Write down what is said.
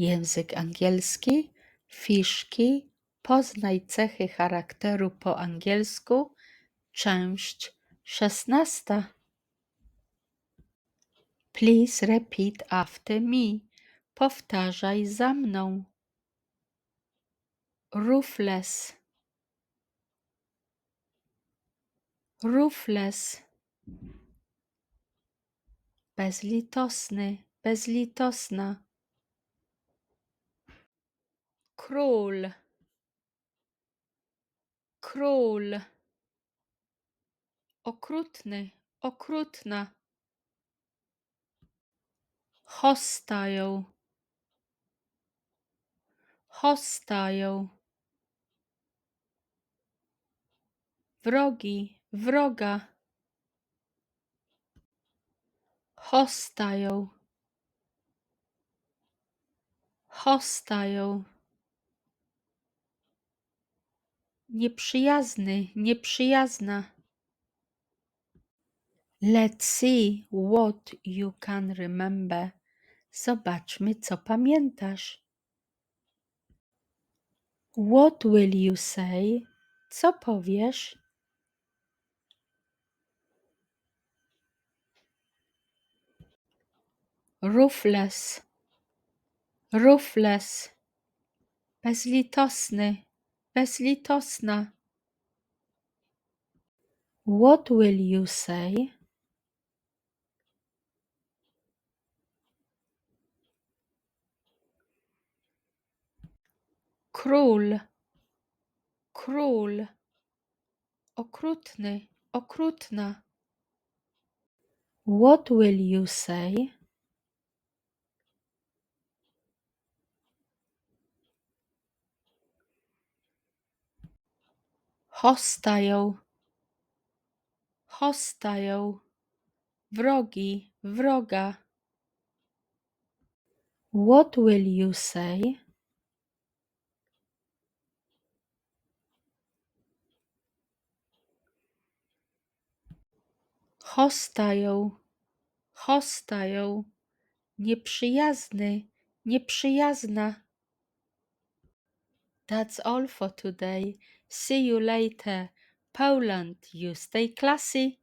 Język angielski, fiszki, poznaj cechy charakteru po angielsku, część szesnasta. Please repeat after me. Powtarzaj za mną. Ruthless. Ruthless. Bezlitosny, bezlitosna. Król. Król. Okrutny, okrutna. Hostile. Hostile. Wrogi, wroga. Hostile. Hostile. Nieprzyjazny, nieprzyjazna. Let's see what you can remember. Zobaczmy, co pamiętasz. What will you say? Co powiesz? Ruthless. Ruthless. Bezlitosny, bezlitosna. What will you say? Król. Król. Okrutny, okrutna. What will you say? Hostile. Hostile. Wrogi, wroga. What will you say? Hostile. Hostile. Nieprzyjazny, nieprzyjazna. That's all for today. See you later. Poland, you stay classy.